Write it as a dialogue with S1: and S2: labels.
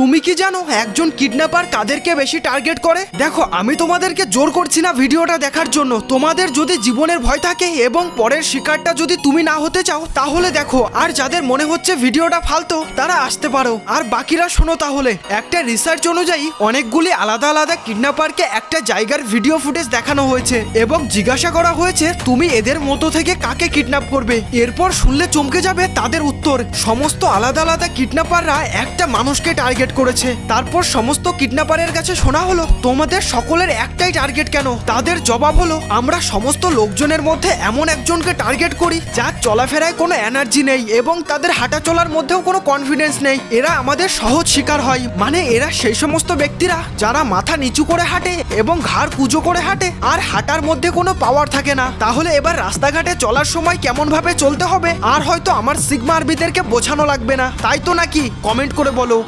S1: তুমি কি জানো একজন কিডন্যাপার কাদেরকে বেশি টার্গেট করে? দেখো, আমি তোমাদেরকে জোর করছি না ভিডিওটা দেখার জন্য। তোমাদের যদি জীবনের ভয় থাকে এবং পরের শিকারটা যদি তুমি না হতে চাও, তাহলে দেখো, আর যাদের মনে হচ্ছে ভিডিওটা ফালতু, তারা আসতে পারো। আর বাকিরা শোনো তাহলে। একটা রিসার্চ অনুযায়ী, অনেকগুলি আলাদা আলাদা কিডন্যাপারকে একটা জায়গার ভিডিও ফুটেজ দেখানো হয়েছে এবং জিজ্ঞাসা করা হয়েছে, তুমি এদের মতো থেকে কাকে কিডন্যাপ করবে? এরপর শুনলে চমকে যাবে তাদের উত্তর। সমস্ত আলাদা আলাদা কিডন্যাপাররা একটা মানুষকে টার্গেট করেছে। তারপর সমস্ত কিডন্যাপারের কাছে শোনা হলো, তোমাদের সকলের একটাই টার্গেট কেন? তাদের জবাব হলো, আমরা সমস্ত লোকজনের মধ্যে এমন একজনকে টার্গেট করি যার চলাফেরায় কোনো এনার্জি নেই এবং তাদের হাঁটা চলার মধ্যেও কোনো কনফিডেন্স নেই। এরা আমাদের সহজ শিকার হয়। মানে এরা সেই সমস্ত ব্যক্তিরা যারা মাথা নিচু করে হাঁটে এবং ঘাড় কুজো করে হাঁটে আর হাঁটার মধ্যে কোনো পাওয়ার থাকে না। তাহলে এবার রাস্তাঘাটে চলার সময় কেমন ভাবে চলতে হবে? আর হয়তো আমার সিগমা আরবিদেরকে বোঝানো লাগবে না। তাই তো নাকি? কমেন্ট করে বলো।